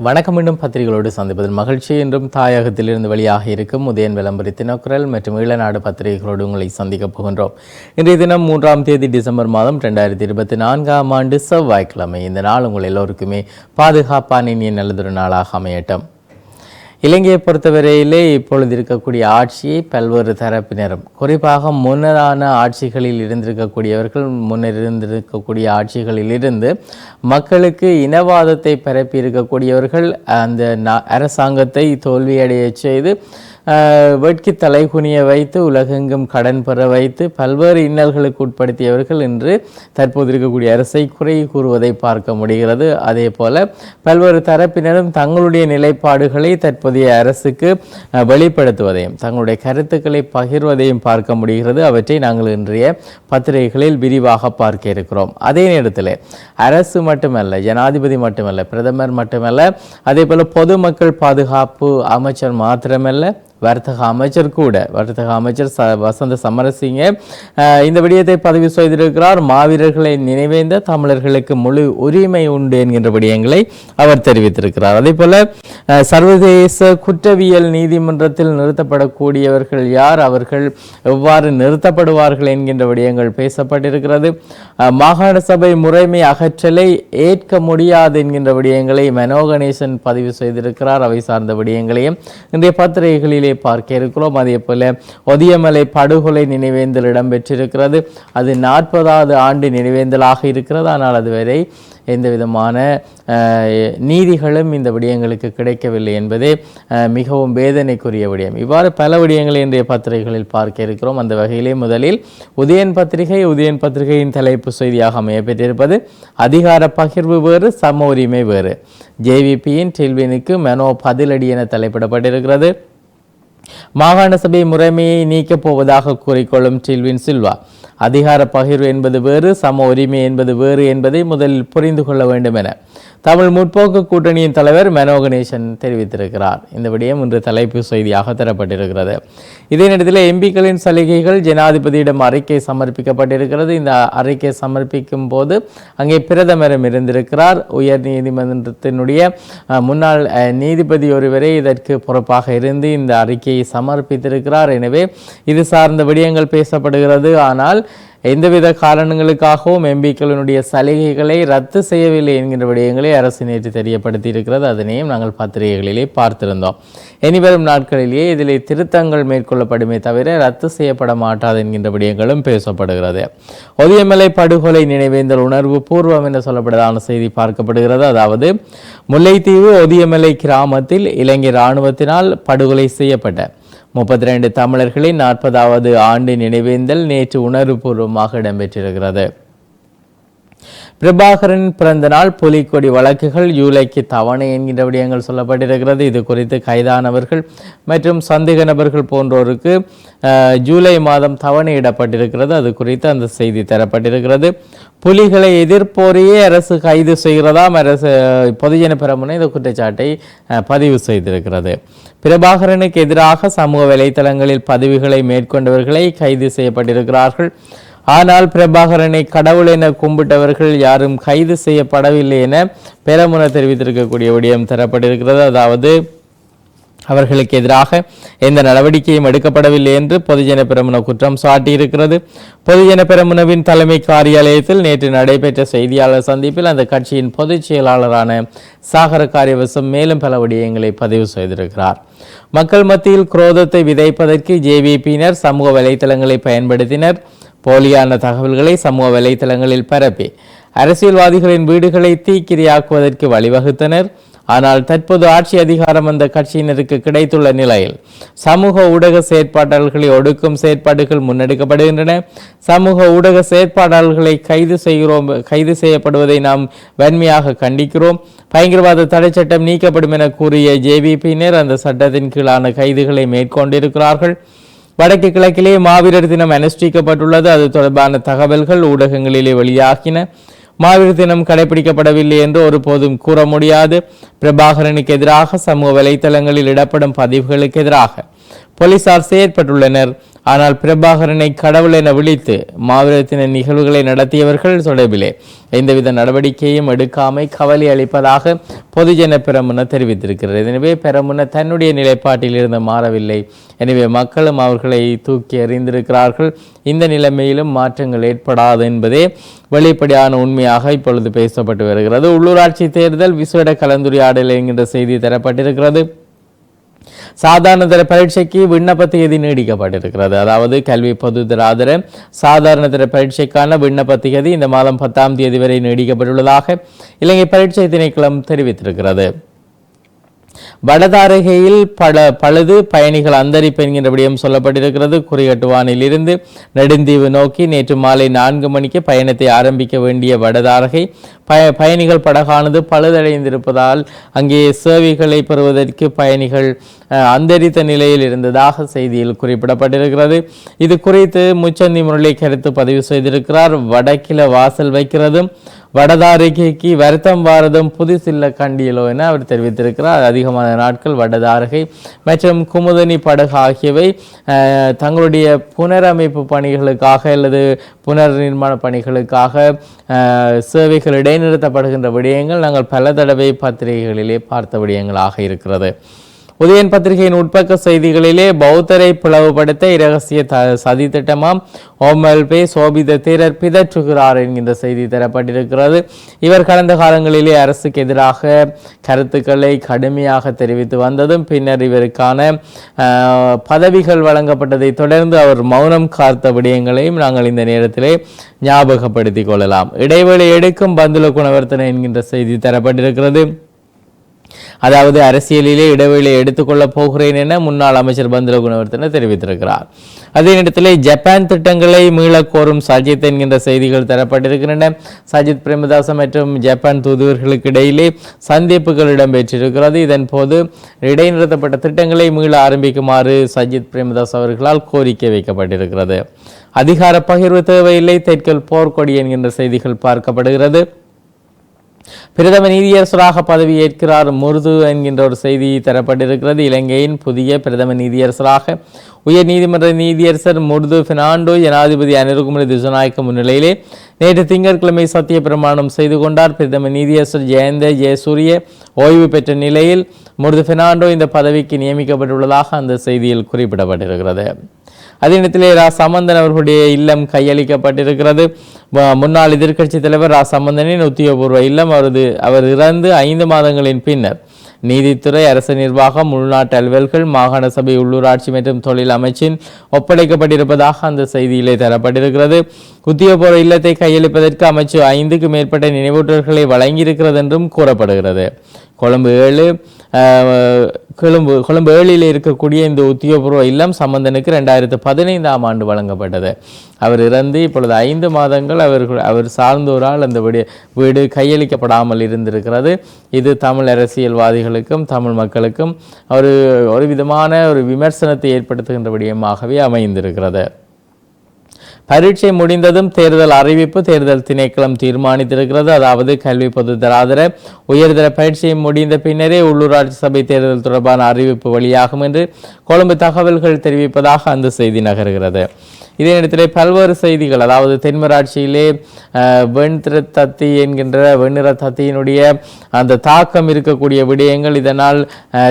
வணக்கம். மீண்டும் பத்திரிகைகளோடு சந்திப்பதில் மகிழ்ச்சி. என்றும் தாயகத்திலிருந்து வெளியாக இருக்கும் உதயன் விளம்பரி தினக்குரல் மற்றும் ஈழநாடு பத்திரிகைகளோடு உங்களை சந்திக்கப் போகின்றோம். இன்றைய தினம் மூன்றாம் தேதி டிசம்பர் மாதம் ரெண்டாயிரத்தி இருபத்தி நான்காம் ஆண்டு செவ்வாய்க்கிழமை. இந்த நாள் உங்கள் எல்லோருக்குமே பாதுகாப்பான இனிய நல்லதொரு நாளாக அமையட்டும். இலங்கையை பொறுத்தவரையிலே இப்பொழுது இருக்கக்கூடிய ஆட்சியை பல்வேறு தரப்பினரும் குறிப்பாக முன்னரான ஆட்சிகளில் இருந்திருக்கக்கூடியவர்கள் முன்னர் இருந்திருக்கக்கூடிய ஆட்சிகளில் இருந்து மக்களுக்கு இனவாதத்தை பரப்பி இருக்கக்கூடியவர்கள் அந்த அரசாங்கத்தை தோல்வியடையச் செய்து ஆஹ், தலை குனிய வைத்து உலகெங்கும் கடன் பெற வைத்து பல்வேறு இன்னல்களுக்கு உட்படுத்தியவர்கள் இன்று தற்போது இருக்கக்கூடிய அரசை குறை கூறுவதை பார்க்க முடிகிறது. அதே போல பல்வேறு தரப்பினரும் தங்களுடைய நிலைப்பாடுகளை தற்போதைய அரசுக்கு வெளிப்படுத்துவதையும் தங்களுடைய கருத்துக்களை பகிர்வதையும் பார்க்க முடிகிறது. அவற்றை நாங்கள் இன்றைய பத்திரிகைகளில் விரிவாக பார்க்க இருக்கிறோம். அதே நேரத்தில் அரசு மட்டுமல்ல ஜனாதிபதி மட்டுமல்ல பிரதமர் மட்டுமல்ல அதே போல பொதுமக்கள் பாதுகாப்பு அமைச்சர் மாத்திரமல்ல வர்த்தக அமைச்சர் கூட வர்த்தக அமைச்சர் ச வசந்த சமரசிங்க இந்த விடயத்தை பதிவு செய்திருக்கிறார். மாவீரர்களை நினைவேந்த தமிழர்களுக்கு முழு உரிமை உண்டு என்கின்ற விடயங்களை அவர் தெரிவித்திருக்கிறார். அதே போல சர்வதேச குற்றவியல் நீதிமன்றத்தில் நிறுத்தப்படக்கூடியவர்கள் யார்? அவர்கள் எவ்வாறு நிறுத்தப்படுவார்கள் என்கின்ற விடயங்கள் பேசப்பட்டிருக்கிறது. மாகாண சபை முறைமை அகற்றலை ஏற்க முடியாது என்கின்ற விடயங்களை மனோகணேசன் பதிவு செய்திருக்கிறார். அவை சார்ந்த விடயங்களையும் இன்றைய பத்திரிகைகளில் பார்க்க இருக்கிறோம் அதே போல ஒதியமலை படுகொலை நினைவேந்தல் இடம்பெற்றிருக்கிறது. அது நாற்பதாவது ஆண்டு நினைவேந்தலாக இருக்கிறது. ஆனால் அதுவரை எந்த விதமான நீதிகளும் இந்த விடயங்களுக்கு கிடைக்கவில்லை என்பதே மிகவும் வேதனைக்குரிய விடயம். இவ்வாறு பல விடயங்களை இன்றைய பத்திரிகைகளில் பார்க்க இருக்கிறோம் அந்த வகையிலே முதலில் உதயன் பத்திரிகை உதயன் பத்திரிகையின் தலைப்பு செய்தியாக அமையப்பெற்றிருப்பது. அதிகார பகிர்வு வேறு சம உரிமை வேறு. ஜேவிபியின் டில்வினுக்கு மெனோ பதிலடி என தலைப்பிடப்பட்டிருக்கிறது. மாகாண சபை முறைமையை நீக்கப் போவதாக கூறிக்கொள்ளும் டில்வின் சில்வா. அதிகார பகிர்வு என்பது வேறு சம உரிமை என்பது வேறு என்பதை முதலில் புரிந்து கொள்ள வேண்டும் என தமிழ் முற்போக்கு கூட்டணியின் தலைவர் மெனோ கணேசன் தெரிவித்திருக்கிறார். இந்த விடயம் இன்று தலைப்பு செய்தியாக தரப்பட்டிருக்கிறது. இதே நேரத்தில் எம்பிக்களின் சலுகைகள் ஜனாதிபதியிடம் அறிக்கை சமர்ப்பிக்கப்பட்டிருக்கிறது. இந்த அறிக்கை சமர்ப்பிக்கும் போது அங்கே பிரதமரும் இருந்திருக்கிறார். உயர் நீதிமன்றத்தினுடைய அஹ், முன்னாள் அஹ், நீதிபதி ஒருவரே இதற்கு பொறுப்பாக இருந்து இந்த அறிக்கையை சமர்ப்பித்திருக்கிறார். எனவே இது சார்ந்த விடயங்கள் பேசப்படுகிறது. ஆனால் எந்தவித காரணங்களுக்காகவும் எம்பிக்களினுடைய சலுகைகளை ரத்து செய்யவில்லை என்கின்ற விடயங்களை அரசு நேற்று தெரியப்படுத்தி இருக்கிறது அதனையும் நாங்கள் பத்திரிகைகளிலே பார்த்திருந்தோம். இனிவரும் நாட்களிலேயே இதில் திருத்தங்கள் மேற்கொள்ளப்படுமே தவிர ரத்து செய்யப்பட மாட்டாது என்கின்ற விடயங்களும் பேசப்படுகிறது. ஒதியமலை படுகொலை நினைவேந்தல் உணர்வு பூர்வம் என சொல்லப்படுதான செய்தி பார்க்கப்படுகிறது. அதாவது முல்லைத்தீவு ஒதியமலை கிராமத்தில் இலங்கை இராணுவத்தினால் படுகொலை செய்யப்பட்ட முப்பத்தி ரெண்டு தமிழர்களின் நாற்பதாவது ஆண்டு நினைவேந்தல் நேற்று உணர்வுபூர்வமாக இடம்பெற்றிருக்கிறது. பிரபாகரன் பிறந்த நாள் புலிக்கொடி வழக்குகள் ஜூலைக்கு தவணை என்கின்ற விடயங்கள் சொல்லப்பட்டிருக்கிறது. இது குறித்து கைதானவர்கள் மற்றும் சந்தேக நபர்கள் போன்றோருக்கு ஜூலை மாதம் தவணையிடப்பட்டிருக்கிறது அது குறித்து அந்த செய்தி தரப்பட்டிருக்கிறது. புலிகளை எதிர்ப்போரையே அரசு கைது செய்கிறதாம் அரசு பொதுஜன பெரமுனை இந்த குற்றச்சாட்டை பதிவு செய்திருக்கிறது. பிரபாகரனுக்கு எதிராக சமூக வலைதளங்களில் பதிவுகளை மேற்கொண்டவர்களை கைது செய்யப்பட்டிருக்கிறார்கள். ஆனால் பிரபாகரனை கடவுள் என கும்பிட்டவர்கள் யாரும் கைது செய்யப்படவில்லை என பெரமுன தெரிவித்திருக்கக்கூடிய விடயம் தரப்பட்டிருக்கிறது. அதாவது அவர்களுக்கு எதிராக எந்த நடவடிக்கையும் எடுக்கப்படவில்லை என்று பொதுஜன பெரமுன குற்றம் சாட்டியிருக்கிறது. பொதுஜன பெரமுனவின் தலைமை காரியாலயத்தில் நேற்று நடைபெற்ற செய்தியாளர் சந்திப்பில் அந்த கட்சியின் பொதுச் செயலாளரான சாகர காரியவசம் மேலும் பல விடயங்களை பதிவு செய்திருக்கிறார். மக்கள் மத்தியில் குரோதத்தை விதைப்பதற்கு ஜேவிபியினர் சமூக வலைத்தளங்களை பயன்படுத்தினர். போலியான தகவல்களை சமூக வலைத்தளங்களில் பரப்பி அரசியல்வாதிகளின் வீடுகளை தீக்கிரையாக்குவதற்கு வழிவகுத்தனர். ஆனால் தற்போது ஆட்சி அதிகாரம் அந்த கட்சியினருக்கு கிடைத்துள்ள நிலையில் சமூக ஊடக செயற்பாட்டாளர்களை ஒடுக்கும் செயற்பாடுகள் முன்னெடுக்கப்படுகின்றன. சமூக ஊடக செயற்பாட்டாளர்களை கைது செய்கிறோம் கைது செய்யப்படுவதை நாம் வன்மையாக கண்டிக்கிறோம். பயங்கரவாத தடை சட்டம் நீக்கப்படும் என கூறிய ஜேவிபியினர் அந்த சட்டத்தின் கீழான கைதுகளை மேற்கொண்டிருக்கிறார்கள். வடக்கு கிழக்கிலே மாவீரர் தினம் அனுஷ்டிக்கப்பட்டுள்ளது. அது தொடர்பான தகவல்கள் ஊடகங்களிலே வெளியாகின. மாவீரர் தினம் கடைபிடிக்கப்படவில்லை என்று ஒருபோதும் கூற முடியாது. பிரபாகரனுக்கு எதிராக சமூக வலைத்தளங்களில் இடப்படும் பதிவுகளுக்கு எதிராக போலீசார் செயற்பட்டுள்ளனர். ஆனால் பிரபாகரனை கடவுள் என விழித்து மாவீரத்தின நிகழ்வுகளை நடத்தியவர்கள் தொடர்பிலே எந்தவித நடவடிக்கையும் எடுக்காமை கவலை அளிப்பதாக பொதுஜன பெரமுன தெரிவித்திருக்கிறது. எனவே பெரமுன தன்னுடைய நிலைப்பாட்டில் இருந்து மாறவில்லை. எனவே மக்களும் அவர்களை தூக்கி எறிந்திருக்கிறார்கள். இந்த நிலைமையிலும் மாற்றங்கள் ஏற்படாது என்பதே வெளிப்படையான உண்மையாக இப்பொழுது பேசப்பட்டு வருகிறது. உள்ளூராட்சி தேர்தல் விசேட கலந்துரையாடல் என்கின்ற செய்தி தரப்பட்டிருக்கிறது. சாதாரண தர பரீட்சைக்கு விண்ணப்ப தேதி நீடிக்கப்பட்டிருக்கிறது. அதாவது கல்வி பொதுதராதர சாதாரண தர பரீட்சைக்கான விண்ணப்ப தேதி இந்த மாதம் பத்தாம் தேதி வரை நீடிக்கப்பட்டுள்ளதாக இலங்கை பரீட்சை திணைக்களம் தெரிவித்திருக்கிறது. வடதாரகையில் பல பழுது பயணிகள் அந்தரிப்பு என்கின்ற விடயம் சொல்லப்பட்டிருக்கிறது. குறிகட்டுவானில் இருந்து நெடுந்தீவு நோக்கி நேற்று மாலை நான்கு மணிக்கு பயணத்தை ஆரம்பிக்க வேண்டிய வடதாரகை பய பயணிகள் படகானது பழுதடைந்திருப்பதால் அங்கே சேவைகளை பெறுவதற்கு பயணிகள் அஹ், அந்தரித்த நிலையில் இருந்ததாக செய்தியில் குறிப்பிடப்பட்டிருக்கிறது. இது குறித்து முச்சந்தி முரளி கருத்து பதிவு செய்திருக்கிறார். வடக்கில வாசல் வைக்கிறதும் வடதாரிகைக்கு வருத்தம் பாரதம் புதுசில்ல கண்டியலோ என அவர் தெரிவித்திருக்கிறார். அதிகமான நாட்கள் வடதாரகை மற்றும் குமுதனி படகு ஆகியவை தங்களுடைய புனரமைப்பு பணிகளுக்காக அல்லது புனர் நிர்மாண பணிகளுக்காக சேவைகள் இடைநிறுத்தப்படுகின்ற விடயங்கள் நாங்கள் பல தடவை பத்திரிகைகளிலே பார்த்த விடயங்களாக இருக்கிறது. உதயன் பத்திரிகையின் உட்பக்க செய்திகளிலே பௌத்தரை பிளவுபடுத்த இரகசிய த சதி திட்டமாம். ஓமல்பே சோபித தீரர் பிதற்றுகிறார் என்கின்ற செய்தி தரப்பட்டிருக்கிறது. இவர் கடந்த காலங்களிலே அரசுக்கு எதிராக கருத்துக்களை கடுமையாக தெரிவித்து வந்ததும் பின்னர் இவருக்கான பதவிகள் வழங்கப்பட்டதை தொடர்ந்து அவர் மௌனம் காத்த விடயங்களையும் நாங்கள் இந்த நேரத்திலே ஞாபகப்படுத்திக் கொள்ளலாம். இடைவெளி எடுக்கும் பந்துல குணவர்த்தனை என்கின்ற செய்தி தரப்பட்டிருக்கிறது. அதாவது அரசியலிலே இடைவெளி எடுத்துக்கொள்ளப் போகிறேன் என முன்னாள் அமைச்சர் பந்தர குணவர்த்தன தெரிவித்திருக்கிறார். அதே நேரத்தில் ஜப்பான் திட்டங்களை மீளக் கோரும் சஜித் என்கின்ற செய்திகள் தரப்பட்டிருக்கின்றன. சஜித் பிரேமதாச மற்றும் ஜப்பான் தூதுவர்களுக்கு இடையிலே சந்திப்புகள் இடம்பெற்றிருக்கிறது. இதன் போது இடைநிறுத்தப்பட்ட திட்டங்களை மீள ஆரம்பிக்குமாறு சஜித் பிரேமதாஸ் அவர்களால் கோரிக்கை வைக்கப்பட்டிருக்கிறது. அதிகார பகிர்வு தேவையில்லை தெற்கில் போர்க்கொடி என்கின்ற செய்திகள் பார்க்கப்படுகிறது. பிரதம நீதியரசராக பதவி ஏற்கிறார் முருது என்கின்ற ஒரு செய்தி தரப்பட்டிருக்கிறது. இலங்கையின் புதிய பிரதம நீதியரசராக உயர் நீதிமன்ற நீதியரசர் முருது பெர்னாண்டோ ஜனாதிபதி அனிருகுமரி திசுநாயக்க முன்னிலையிலே நேற்று திங்கட்கிழமை சத்திய பிரமாணம் செய்து கொண்டார். பிரதம நீதியரசர் ஜெயந்த ஜெயசூரிய ஓய்வு பெற்ற நிலையில் முருது பெர்னாண்டோ இந்த பதவிக்கு நியமிக்கப்பட்டுள்ளதாக அந்த செய்தியில் குறிப்பிடப்பட்டிருக்கிறது. அதே நேரத்தில் ரா சம்பந்தன் அவர்களுடைய இல்லம் கையளிக்கப்பட்டிருக்கிறது. முன்னாள் எதிர்க்கட்சி தலைவர் ரா சம்பந்தனின் உத்தியோகபூர்வ இல்லம் அவரது அவர் இறந்து ஐந்து மாதங்களின் பின்னர் நீதித்துறை அரசு நிர்வாகம் உள்நாட்டு அலுவல்கள் மாகாண சபை உள்ளூராட்சி மற்றும் தொழில் அமைச்சின் ஒப்படைக்கப்பட்டிருப்பதாக அந்த செய்தியிலே தரப்பட்டிருக்கிறது. உத்தியோகபூர்வ இல்லத்தை கையளிப்பதற்கு அமைச்சு ஐந்துக்கு மேற்பட்ட நினைவூட்டல்களை வழங்கியிருக்கிறது என்றும் கூறப்படுகிறது. கொழும்பு ஏழு அஹ், கொழும்பு கொழும்பு ஏழில் இருக்கக்கூடிய இந்த உத்தியோகபூர்வ இல்லம் சம்பந்தனுக்கு ரெண்டாயிரத்து பதினைந்தாம் ஆண்டு வழங்கப்பட்டது. அவர் இறந்து இப்பொழுது ஐந்து மாதங்கள் அவர்கள் அவர் சார்ந்தோரால் அந்த வீடு வீடு கையளிக்கப்படாமல் இருந்திருக்கிறது. இது தமிழ் அரசியல்வாதிகளுக்கும் தமிழ் மக்களுக்கும் ஒரு ஒரு விதமான ஒரு விமர்சனத்தை ஏற்படுத்துகின்ற விடயமாகவே அமைந்திருக்கிறது. பரீட்சை முடிந்ததும் தேர்தல் அறிவிப்பு தேர்தல் திணைக்களம் தீர்மானித்திருக்கிறது. அதாவது கல்வி பொதுத்தராதர உயர்தர பயிற்சி முடிந்த பின்னரே உள்ளூராட்சி சபை தேர்தல் தொடர்பான அறிவிப்பு வெளியாகும் என்று கொழும்பு தகவல்கள் தெரிவிப்பதாக அந்த செய்தி நகர்கிறது. இதே நேரத்தில் பல்வேறு செய்திகள் அதாவது தென்மராட்சியிலே அஹ், தத்தி என்கின்ற வெண்ணிற தத்தியினுடைய அந்த தாக்கம் இருக்கக்கூடிய விடயங்கள் இதனால்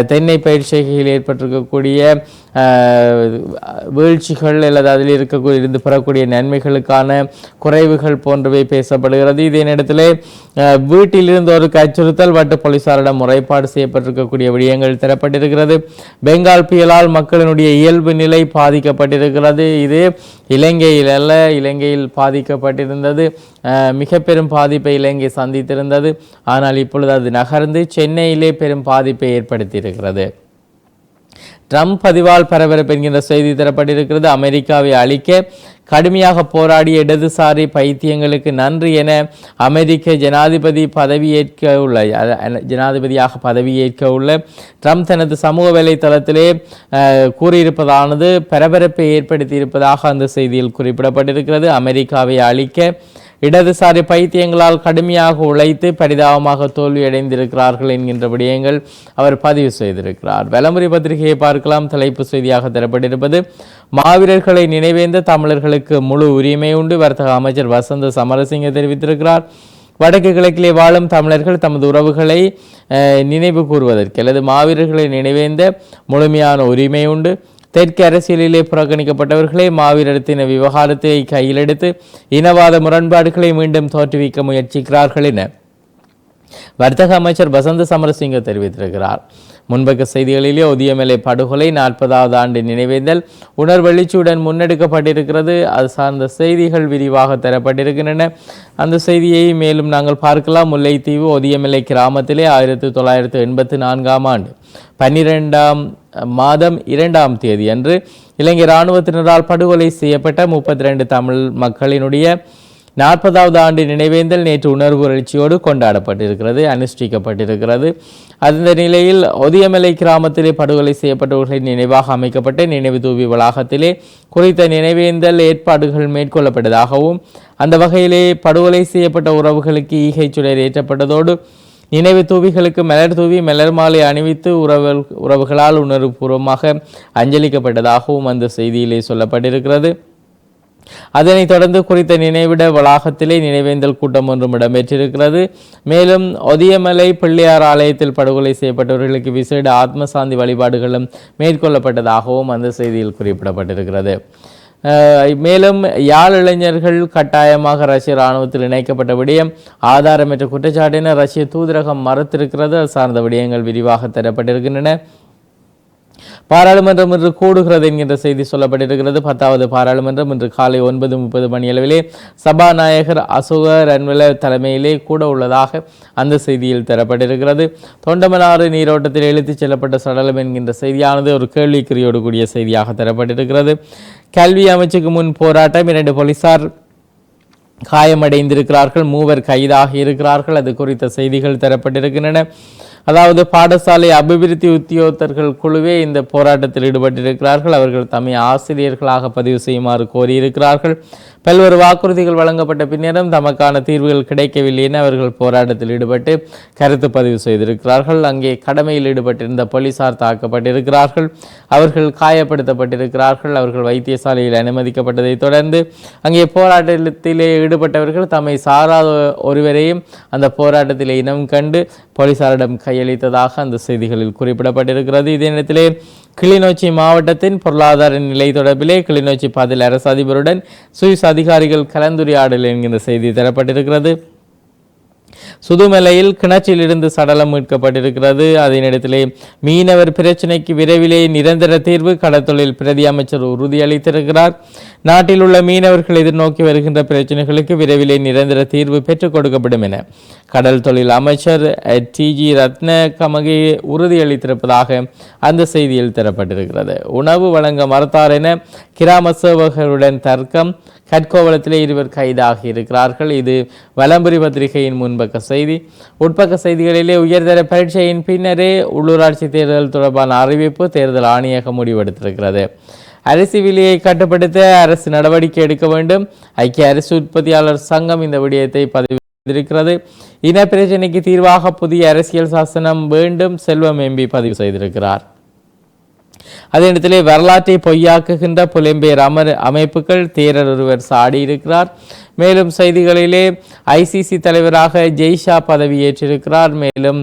தென்னை பயிற்சிகையில் ஏற்பட்டிருக்கக்கூடிய வீழ்ச்சிகள் அல்லது அதில் இருக்கக்கூடிய இருந்து பெறக்கூடிய நன்மைகளுக்கான குறைவுகள் போன்றவை பேசப்படுகிறது. இதே நேரத்தில் வீட்டிலிருந்து ஒரு அச்சுறுத்தல் வட்டு போலீசாரிடம் முறைப்பாடு செய்யப்பட்டிருக்கக்கூடிய விடயங்கள் தரப்பட்டிருக்கிறது. பெங்கால் புயலால் மக்களினுடைய இயல்பு நிலை பாதிக்கப்பட்டிருக்கிறது. இது இலங்கையில் அல்ல இலங்கையில் பாதிக்கப்பட்டிருந்தது. மிக பெரும் பாதிப்பை இலங்கை சந்தித்திருந்தது. ஆனால் இப்பொழுது அது நகர்ந்து சென்னையிலே பெரும் பாதிப்பை ஏற்படுத்தியிருக்கிறது. ட்ரம்ப் பதிவால் பரபரப்பு என்கின்ற செய்தி தரப்பட்டிருக்கிறது. அமெரிக்காவை அழிக்க கடுமையாக போராடிய இடதுசாரி பைத்தியங்களுக்கு நன்றி என அமெரிக்க ஜனாதிபதி பதவியேற்க உள்ள ஜனாதிபதியாக பதவியேற்க உள்ள ட்ரம்ப் தனது சமூக வலைத்தளத்திலே கூறியிருப்பதானது பரபரப்பை ஏற்படுத்தி இருப்பதாக அந்த செய்தியில் குறிப்பிடப்பட்டிருக்கிறது. அமெரிக்காவை அழிக்க இடதுசாரி பைத்தியங்களால் கடுமையாக உழைத்து பரிதாபமாக தோல்வியடைந்திருக்கிறார்கள் என்கின்ற விடயங்கள் அவர் பதிவு செய்திருக்கிறார். வலமுறை பத்திரிகையை பார்க்கலாம். தலைப்பு செய்தியாக தரப்பட்டிருப்பது மாவீரர்களை நினைவேந்த தமிழர்களுக்கு முழு உரிமை உண்டு வர்த்தக அமைச்சர் வசந்த சமரசிங்க தெரிவித்திருக்கிறார். வடக்கு கிழக்கிலே வாழும் தமிழர்கள் தமது உறவுகளை நினைவு கூறுவதற்கு அல்லது மாவீரர்களை நினைவேந்த முழுமையான உரிமை உண்டு. தெற்கு அரசியலிலே புறக்கணிக்கப்பட்டவர்களே மாவீரத்தின விவகாரத்தை கையிலெடுத்து இனவாத முரண்பாடுகளை மீண்டும் தோற்றுவிக்க முயற்சிக்கிறார்கள் என வர்த்தக அமைச்சர் வசந்த சமரசிங்க தெரிவித்திருக்கிறார். முன்பக்க செய்திகளிலே ஒதியமலை படுகொலை நாற்பதாவது ஆண்டு நினைவேந்தல் உணர்வெழுச்சியுடன் முன்னெடுக்கப்பட்டிருக்கிறது. அது சார்ந்த செய்திகள் விரிவாக தரப்பட்டிருக்கின்றன. அந்த செய்தியை மேலும் நாங்கள் பார்க்கலாம். முல்லைத்தீவு ஒதியமலை கிராமத்திலே ஆயிரத்தி தொள்ளாயிரத்தி எண்பத்தி நான்காம் ஆண்டு பன்னிரெண்டாம் மாதம் இரண்டாம் தேதி அன்று இலங்கை இராணுவத்தினரால் படுகொலை செய்யப்பட்ட முப்பத்தி ரெண்டு தமிழ் மக்களினுடைய நாற்பதாவது ஆண்டு நினைவேந்தல் நேற்று உணர்வு எழுச்சியோடு கொண்டாடப்பட்டிருக்கிறது அனுஷ்டிக்கப்பட்டிருக்கிறது. அந்த நிலையில் ஒதியமலை கிராமத்திலே படுகொலை செய்யப்பட்டவர்களின் நினைவாக அமைக்கப்பட்ட நினைவு தூவி வளாகத்திலே குறித்த நினைவேந்தல் ஏற்பாடுகள் மேற்கொள்ளப்பட்டதாகவும் அந்த வகையிலே படுகொலை செய்யப்பட்ட உறவுகளுக்கு ஈகை சுடர் ஏற்றப்பட்டதோடு நினைவு தூவிகளுக்கு மலர் தூவி மலர் மாலை அணிவித்து உறவு உறவுகளால் உணர்வுபூர்வமாக அஞ்சலிக்கப்பட்டதாகவும் அந்த செய்தியிலே சொல்லப்பட்டிருக்கிறது. அதனைத் தொடர்ந்து குறித்த நினைவிட வளாகத்திலே நினைவேந்தல் கூட்டம் ஒன்றும் இடம்பெற்றிருக்கிறது. மேலும் ஒதியமலை பிள்ளையார் ஆலயத்தில் படுகொலை செய்யப்பட்டவர்களுக்கு விசேட ஆத்மசாந்தி வழிபாடுகளும் மேற்கொள்ளப்பட்டதாகவும் அந்த செய்தியில் குறிப்பிடப்பட்டிருக்கிறது. மேலும் யாழ் இளைஞர்கள் கட்டாயமாக ரஷ்ய இராணுவத்தில் இணைக்கப்பட்ட விடயம் ஆதாரமற்ற குற்றச்சாட்டின ரஷ்ய தூதரகம் மறுத்திருக்கிறது. சார்ந்த விடயங்கள் விரிவாக தரப்பட்டிருக்கின்றன. பாராளுமன்றம் இன்று கூடுகிறது என்கின்ற செய்தி சொல்லப்பட்டிருக்கிறது. பத்தாவது பாராளுமன்றம் இன்று காலை ஒன்பது முப்பது மணியளவிலே சபாநாயகர் அசோக ரன்வல தலைமையிலே கூட உள்ளதாக அந்த செய்தியில் தரப்பட்டிருக்கிறது. தொண்டமனாறு நீரோட்டத்தில் இழுத்துச் செல்லப்பட்ட சடலம் என்கின்ற செய்தியானது ஒரு கேள்விக்குறியோடு கூடிய செய்தியாக தரப்பட்டிருக்கிறது. கல்வி அமைச்சுக்கு முன் போராட்டம் இரண்டு போலீசார் காயமடைந்திருக்கிறார்கள் மூவர் கைதாகி இருக்கிறார்கள். அது குறித்த செய்திகள் தரப்பட்டிருக்கின்றன. அதாவது பாடசாலை அபிவிருத்தி உத்தியோகத்தர்கள் குழுவே இந்த போராட்டத்தில் ஈடுபட்டிருக்கிறார்கள். அவர்கள் தம்மை ஆசிரியர்களாக பதிவு செய்யுமாறு கோரியிருக்கிறார்கள். பல்வேறு வாக்குறுதிகள் வழங்கப்பட்ட பின்னரும் தமக்கான தீர்வுகள் கிடைக்கவில்லை என அவர்கள் போராட்டத்தில் ஈடுபட்டு கருத்து பதிவு செய்திருக்கிறார்கள். அங்கே கடமையில் ஈடுபட்டிருந்த போலீசார் தாக்கப்பட்டிருக்கிறார்கள். அவர்கள் காயப்படுத்தப்பட்டிருக்கிறார்கள். அவர்கள் வைத்தியசாலையில் அனுமதிக்கப்பட்டதை தொடர்ந்து அங்கே போராட்டத்திலே ஈடுபட்டவர்கள் தம்மை சாராத ஒருவரையும் அந்த போராட்டத்தில் இனம் கண்டு போலீசாரிடம் கை கையளித்ததாக அந்த செய்திகளில் குறிப்பிடப்பட்டிருக்கிறது. இதே நேரத்திலே கிளிநொச்சி மாவட்டத்தின் பொருளாதார நிலை தொடர்பிலே கிளிநொச்சி பதில் அரசு அதிபருடன் சுவிஸ் அதிகாரிகள் கலந்துரையாடல் என்கின்ற செய்தி தரப்பட்டிருக்கிறது. சுதுமலையில் கிணற்றிலிருந்து சடலம் மீட்கப்பட்டிருக்கிறது. அதனிடத்திலே மீனவர் பிரச்சினைக்கு விரைவிலே நிரந்தர தீர்வு கடற்தொழில் பிரதி அமைச்சர் உறுதியளித்திருக்கிறார் நாட்டில் உள்ள மீனவர்கள் எதிர்நோக்கி வருகின்ற பிரச்சனைகளுக்கு விரைவிலே நிரந்தர தீர்வு பெற்றுக் கொடுக்கப்படும் என கடல் தொழில் அமைச்சர் டி ஜி ரத்ன கமகி உறுதியளித்திருப்பதாக அந்த செய்தியில் தரப்பட்டிருக்கிறது. உணவு வழங்க மறுத்தார் என கிராம சேவகருடன் தர்க்கம் கட்கோவளத்திலே இருவர் கைதாகி இருக்கிறார்கள். இது வலம்புரி பத்திரிகையின் முன்பக்க செய்தி. உட்பக்க செய்திகளிலே உயர்தர பரீட்சையின் பின்னரே உள்ளூராட்சி தேர்தல் தொடர்பான அறிவிப்பு தேர்தல் ஆணையகம் முடிவெடுத்திருக்கிறது. அரிசி விலையை கட்டுப்படுத்த அரசு நடவடிக்கை எடுக்க வேண்டும். ஐக்கிய அரிசி உற்பத்தியாளர் சங்கம் இந்த விடயத்தை பதிவு செய்திருக்கிறது. இன பிரச்சினைக்கு தீர்வாக புதிய அரசியல் சாசனம் வேண்டும். செல்வம் எம்பி பதிவு செய்திருக்கிறார். அதே இடத்திலே வரலாற்றை பொய்யாக்குகின்ற புலம்பெயர் அமர் அமைப்புகள் தேரர் ஒருவர் சாடியிருக்கிறார். மேலும் செய்திகளிலே ஐசிசி தலைவராக ஜெய்ஷா பதவியேற்றிருக்கிறார். மேலும்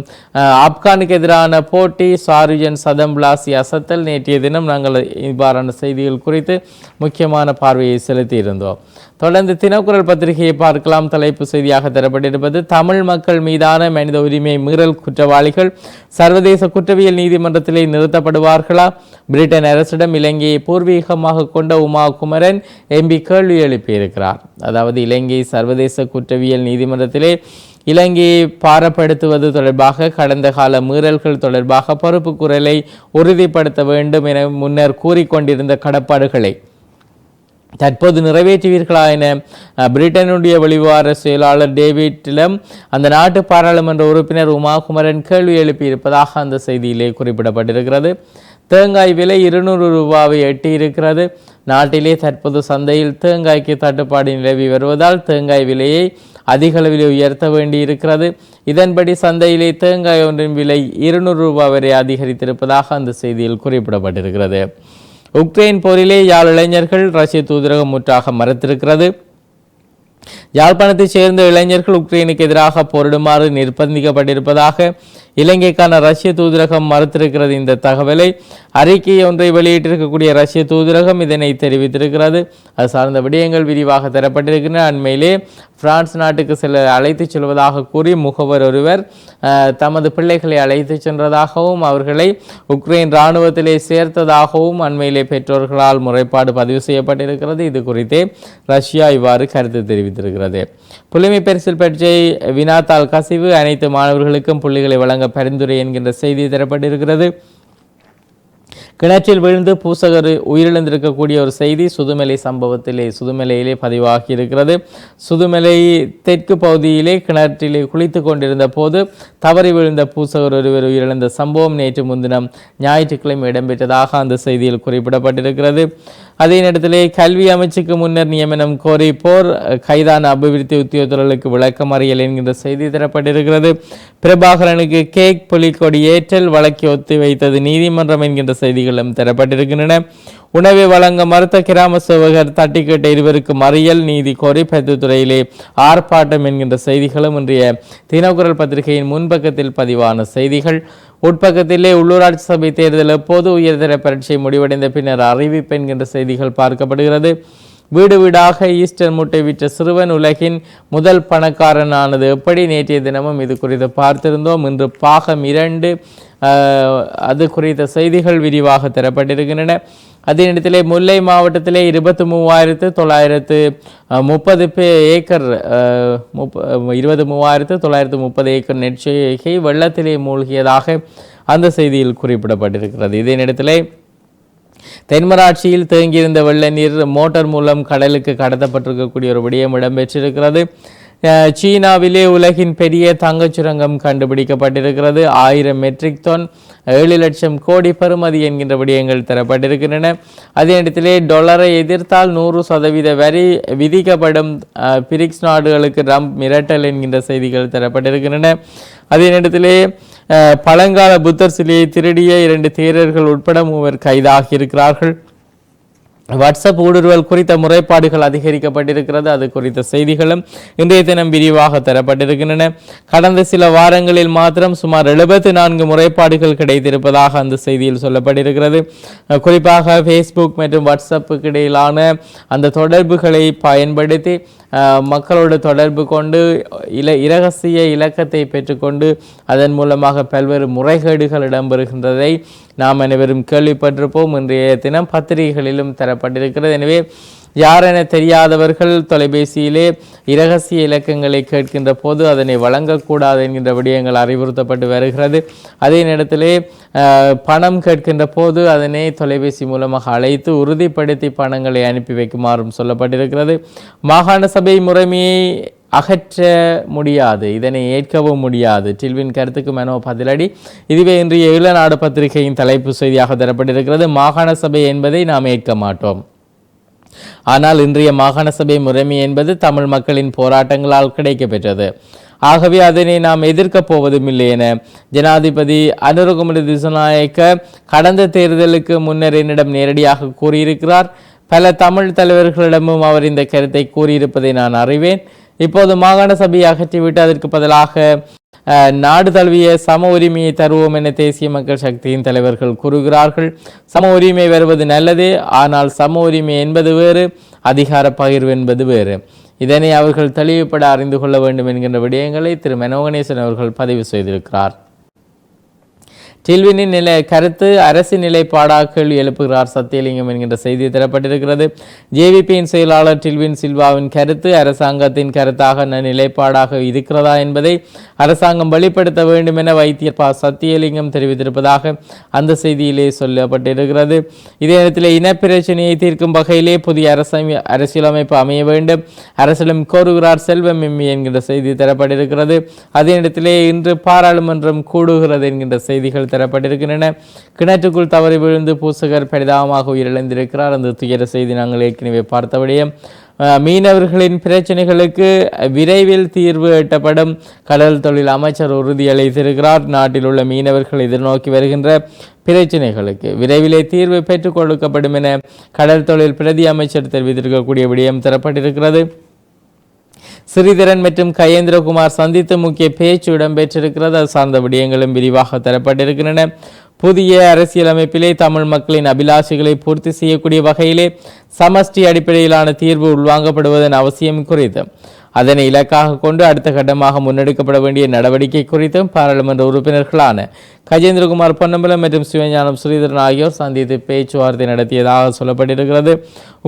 ஆப்கானுக்கு எதிரான போட்டி சாருஜன் சதம் பிளாசி அசத்தல் நேற்றைய தினம் நாங்கள் இவ்வாறான செய்திகள் குறித்து முக்கியமான பார்வையை செலுத்தி இருந்தோம். தொடர்ந்து தினக்குரல் பத்திரிகையை பார்க்கலாம். தலைப்பு செய்தியாக தரப்பட்டிருப்பது தமிழ் மக்கள் மீதான மனித உரிமை மீறல் குற்றவாளிகள் சர்வதேச குற்றவியல் நீதிமன்றத்திலே நிறுத்தப்படுவார்களா? பிரிட்டன் அரசிடம் இலங்கையை பூர்வீகமாக கொண்ட உமா குமரன் எம்பி கேள்வி எழுப்பியிருக்கிறார். அதாவது இலங்கை சர்வதேச குற்றவியல் நீதிமன்றத்திலே இலங்கையை பாரப்படுத்துவது தொடர்பாக கடந்த கால மீறல்கள் தொடர்பாக பொறுப்பு குரலை உறுதிப்படுத்த வேண்டும் என முன்னர் கூறிக்கொண்டிருந்த கடப்பாடுகளை தற்போது நிறைவேற்றுவீர்களா என பிரிட்டனுடைய வெளிவார செயலாளர் டேவிட்டிலும் அந்த நாட்டு பாராளுமன்ற உறுப்பினர் உமாகுமரன் கேள்வி எழுப்பியிருப்பதாக அந்த செய்தியிலே குறிப்பிடப்பட்டிருக்கிறது. தேங்காய் விலை இருநூறு ரூபாவை எட்டி இருக்கிறது நாட்டிலே தற்போது சந்தையில் தேங்காய்க்கு தட்டுப்பாடு நிலவி வருவதால் தேங்காய் விலையை அதிக அளவில் உயர்த்த வேண்டி இருக்கிறது இதன்படி சந்தையிலே தேங்காய் ஒன்றின் விலை இருநூறு ரூபாய் வரை அதிகரித்திருப்பதாக அந்த செய்தியில் குறிப்பிடப்பட்டிருக்கிறது. உக்ரைன் போரிலே யாழ் இளைஞர்கள் ரஷ்ய தூதரகம் முற்றாக மறுத்திருக்கிறது. யாழ்ப்பாணத்தைச் சேர்ந்த இளைஞர்கள் உக்ரைனுக்கு எதிராக போரிடுமாறு நிர்பந்திக்கப்பட்டிருப்பதாக இலங்கைக்கான ரஷ்ய தூதரகம் மறுத்திருக்கிறது. இந்த தகவலை அறிக்கை ஒன்றை வெளியிட்டிருக்கக்கூடிய ரஷ்ய தூதரகம் இதனை தெரிவித்திருக்கிறது. அது சார்ந்த விடயங்கள் விரிவாக தரப்பட்டிருக்கின்றன. அண்மையிலே பிரான்ஸ் நாட்டுக்கு சில அழைத்துச் செல்வதாக கூறி முகவர் ஒருவர் தமது பிள்ளைகளை அழைத்துச் சென்றதாகவும் அவர்களை உக்ரைன் இராணுவத்திலே சேர்த்ததாகவும் அண்மையிலே பெற்றோர்களால் முறைப்பாடு பதிவு செய்யப்பட்டிருக்கிறது. இது குறித்தே ரஷ்யா இவ்வாறு கருத்து தெரிவித்திருக்கிறது. புலிமை பரிசில் பற்றி வினாத்தாள் கசிவு அனைத்து மாணவர்களுக்கும் புள்ளிகளை வழங்க பரிந்துரை என்கின்ற செய்தி தரப்பட்டிருக்கிறது. கிணற்றில் விழுந்து பூசகர் உயிரிழந்திருக்கக்கூடிய ஒரு செய்தி சுதுமலை சம்பவத்திலே சுதுமலையிலே பதிவாகி இருக்கிறது சுதுமலை தெற்கு பகுதியிலே கிணற்றிலே குளித்து கொண்டிருந்த போது தவறி விழுந்த பூசகர் ஒருவர் உயிரிழந்த சம்பவம் நேற்று முன்தினம் ஞாயிற்றுக்கிழமை இடம்பெற்றதாக அந்த செய்தியில் குறிப்பிடப்பட்டிருக்கிறது. அதே நேரத்திலே கல்வி அமைச்சுக்கு முன்னர் நியமனம் கோரி போர் கைதான அபிவிருத்தி உத்தியோகத்தர்களுக்கு விளக்கமறியல் என்கின்ற செய்தி தரப்பட்டிருக்கிறது. பிரபாகரனுக்கு கேக் புலிக்கொடி ஏற்றல் வழக்கை ஒத்திவைத்தது நீதிமன்றம் என்கின்ற செய்திகளும் தரப்பட்டிருக்கின்றன. உணவை வழங்க மறுத்த கிராம சேவகர் தட்டி கேட்ட இருவருக்கு மறியல் நீதி கோரி பத்துத்துறையிலே ஆர்ப்பாட்டம் என்கின்ற செய்திகளும் இன்றைய தினக்குரல் பத்திரிகையின் முன்பக்கத்தில் பதிவான செய்திகள். உட்பக்கத்திலே உள்ளூராட்சி சபை தேர்தல் எப்போது உயர்தர பரீட்சை முடிவடைந்த பின்னர் அறிவிப்பு என்கின்ற செய்திகள் பார்க்கப்படுகிறது. வீடு வீடாக ஈஸ்டர் முட்டை விற்ற சிறுவன் உலகின் முதல் பணக்காரனானது. எப்படி நேற்றைய தினமும் இது குறித்து பார்த்திருந்தோம்? இன்று பாகம் இரண்டு அது குறித்த செய்திகள் விரிவாக தரப்பட்டிருக்கின்றன. அதே நேரத்திலே முல்லை மாவட்டத்திலே இருபத்தி மூவாயிரத்து தொள்ளாயிரத்து முப்பது பே ஏக்கர் முப் முப்ப இருபது மூவாயிரத்து தொள்ளாயிரத்து முப்பது ஏக்கர் நெற்செய்கை வெள்ளத்திலே மூழ்கியதாக அந்த செய்தியில் குறிப்பிடப்பட்டிருக்கிறது. இதே நேரத்திலே தென்மராட்சியில் தேங்கியிருந்த வெள்ள நீர் மோட்டார் மூலம் கடலுக்கு கடத்தப்பட்டிருக்கக்கூடிய ஒரு விடயம் இடம்பெற்றிருக்கிறது. சீனாவிலே உலகின் பெரிய தங்கச் சுரங்கம் கண்டுபிடிக்கப்பட்டிருக்கிறது. ஆயிரம் மெட்ரிக் டன் ஏழு லட்சம் கோடி பெறுமதி என்கின்ற விடயங்கள் தரப்பட்டிருக்கின்றன. அதே நேரத்திலே டொலரை எதிர்த்தால் நூறு சதவீத வரி விதிக்கப்படும் பிரிக்ஸ் நாடுகளுக்கு ரம்ப் மிரட்டல் என்கின்ற செய்திகள் தரப்பட்டிருக்கின்றன. அதே நேரத்திலே பழங்கால புத்தர் சிலையை திருடிய இரண்டு தேரர்கள் உட்பட மூவர் கைதாகியிருக்கிறார்கள். வாட்ஸ்அப் ஊடுருவல் குறித்த முறைப்பாடுகள் அதிகரிக்கப்பட்டிருக்கிறது. அது குறித்த செய்திகளும் இன்றைய தினம் விரிவாக தரப்பட்டிருக்கின்றன. கடந்த சில வாரங்களில் மாத்திரம் சுமார் எழுபத்தி நான்கு முறைப்பாடுகள் கிடைத்திருப்பதாக அந்த செய்தியில் சொல்லப்பட்டிருக்கிறது. குறிப்பாக ஃபேஸ்புக் மற்றும் வாட்ஸ்அப்புக்கு இடையிலான அந்த தொடர்புகளை பயன்படுத்தி மக்களோடு தொடர்பு கொண்டு இல இரகசிய இலக்கத்தை பெற்றுக்கொண்டு அதன் மூலமாக பல்வேறு முறைகேடுகள் இடம்பெறுகின்றதை நாம் அனைவரும் கேள்விப்பட்டிருப்போம். இன்றைய தினம் பத்திரிகைகளிலும் தரப்பட்டிருக்கிறது. எனவே யார் என தெரியாதவர்கள் தொலைபேசியிலே இரகசிய இலக்கங்களை கேட்கின்ற போது அதனை வழங்கக்கூடாது என்கின்ற விடயங்கள் அறிவுறுத்தப்பட்டு வருகிறது. அதே நேரத்திலே பணம் கேட்கின்ற போது அதனை தொலைபேசி மூலமாக அழைத்து உறுதிப்படுத்தி பணங்களை அனுப்பி வைக்குமாறும் சொல்லப்பட்டிருக்கிறது. மாகாண சபை முறைமையை அகற்ற முடியாது இதனை ஏற்கவும் முடியாது. டில்வின் கருத்துக்கு மனோ பதிலடி. இதுவே இன்றைய ஈழநாடு பத்திரிகையின் தலைப்பு செய்தியாக தரப்பட்டிருக்கிறது. மாகாண சபை என்பதை நாம் ஏற்க மாட்டோம். ஆனால் இன்றைய மாகாண சபை முறைமை என்பது தமிழ் மக்களின் போராட்டங்களால் கிடைக்கப்பெற்றது. ஆகவே அதனை நாம் எதிர்க்கப் போவதும் இல்லை என ஜனாதிபதி அனுரகுமரி திசுநாயக்க கடந்த தேர்தலுக்கு முன்னர் என்னிடம் நேரடியாக கூறியிருக்கிறார். பல தமிழ் தலைவர்களிடமும் அவர் இந்த கருத்தை கூறியிருப்பதை நான் அறிவேன். இப்போது மாகாண சபையை அகற்றிவிட்டு அதற்கு பதிலாக நாடு தழுவிய சம உரிமையை தருவோம் என தேசிய மக்கள் சக்தியின் தலைவர்கள் கூறுகிறார்கள். சம உரிமை வருவது நல்லது ஆனால் சம உரிமை என்பது வேறு அதிகார பகிர்வு என்பது வேறு. இதனை அவர்கள் தெளிவுபட அறிந்து கொள்ள வேண்டும் என்கின்ற விடயங்களை திரு மனோகணேசன் அவர்கள் பதிவு செய்திருக்கிறார். டில்வினின் நிலை கருத்து அரசின் நிலைப்பாடாக எழுப்புகிறார் சத்தியலிங்கம் என்கின்ற செய்தி தரப்பட்டிருக்கிறது. ஜேவிபியின் செயலாளர் டில்வின் சில்வாவின் கருத்து அரசாங்கத்தின் கருத்தாக நிலைப்பாடாக இருக்கிறதா என்பதை அரசாங்கம் வெளிப்படுத்த வேண்டும் என வைத்தியர் ப. சத்தியலிங்கம் தெரிவித்திருப்பதாக அந்த செய்தியிலே சொல்லப்பட்டிருக்கிறது. இதே நேரத்தில் இனப்பிரச்சனையை தீர்க்கும் வகையிலே புதிய அரசமை அரசியலமைப்பு அமைய வேண்டும். அரசியலும் கோருகிறார் செல்வம் எம்மி என்கின்ற செய்தி தரப்பட்டிருக்கிறது. அதே நேரத்திலே இன்று பாராளுமன்றம் கூடுகிறது என்கின்ற செய்திகள் தரப்பட்டிருக்கின்றன. கிணற்றுக்குள் தவறி விழுந்து பூசகர் பரிதாபமாக உயிரிழந்திருக்கிறார். அந்த துயர செய்தி நாங்கள் ஏற்கனவே பார்த்தபடியே மீனவர்களின் பிரச்சனைகளுக்கு விரைவில் தீர்வு எட்டப்படும். கடல் தொழில் அமைச்சர் உறுதியளித்திருக்கிறார் நாட்டில் உள்ள மீனவர்கள் எதிர்நோக்கி வருகின்ற பிரச்சனைகளுக்கு விரைவிலே தீர்வு பெற்றுக் கொடுக்கப்படும் என கடல் தொழில் பிரதி அமைச்சர் தெரிவித்திருக்கக்கூடிய விடயம் தரப்பட்டிருக்கிறது. ஸ்ரீதரன் மற்றும் கயேந்திரகுமார் சந்தித்து முக்கிய பேச்சு இடம்பெற்றிருக்கிறது. அது சார்ந்த விடயங்களும் விரிவாக தரப்பட்டிருக்கின்றன. புதிய அரசியலமைப்பிலே தமிழ் மக்களின் அபிலாஷைகளை பூர்த்தி செய்யக்கூடிய வகையிலே சமஷ்டி அடிப்படையிலான தீர்வு உள்வாங்கப்படுவதன் அவசியம் குறித்து அதனை இலக்காக கொண்டு அடுத்த கட்டமாக முன்னெடுக்கப்பட வேண்டிய நடவடிக்கை குறித்தும் பாராளுமன்ற உறுப்பினர்களான கஜேந்திரகுமார் பொன்னம்பலம் மற்றும் சிவஞானம் ஸ்ரீதரன் ஆகியோர் சந்தித்து பேச்சுவார்த்தை நடத்தியதாக சொல்லப்பட்டிருக்கிறது.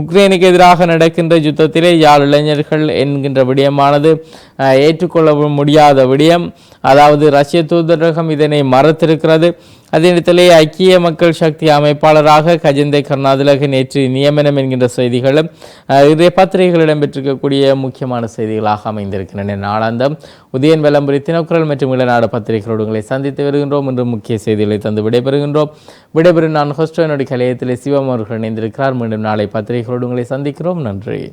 உக்ரைனுக்கு எதிராக நடக்கின்ற யுத்தத்திலே யாழ் இளைஞர்கள் என்கின்ற விடயமானது ஏற்றுக்கொள்ள முடியாத விடயம். அதாவது ரஷ்ய தூதரகம் இதனை மறுத்திருக்கிறது. அதே நேரத்திலே ஐக்கிய மக்கள் சக்தி அமைப்பாளராக கஜேந்திர கருணாதிலக நேற்று நியமனம் என்கின்ற செய்திகளும் இதே பத்திரிகைகள் இடம்பெற்றிருக்கக்கூடிய முக்கியமான செய்திகளாக அமைந்திருக்கின்றன. நாளாந்தம் உதயன் வெள்ளம்புரி தினக்குரல் மற்றும் இளநாடு பத்திரிகைகளோடு உங்களை சந்தித்து வருகின்றோம். மீண்டும் முக்கிய செய்திகளை தந்து விடைபெறுகின்றோம். விடைபெறும் நான் ஹோஸ்டோனுடைய கலையத்தில் சிவம் அவர்கள் இணைந்திருக்கிறார். மீண்டும் நாளை பத்திரிகைகளோடு உங்களை சந்திக்கிறோம். நன்றி.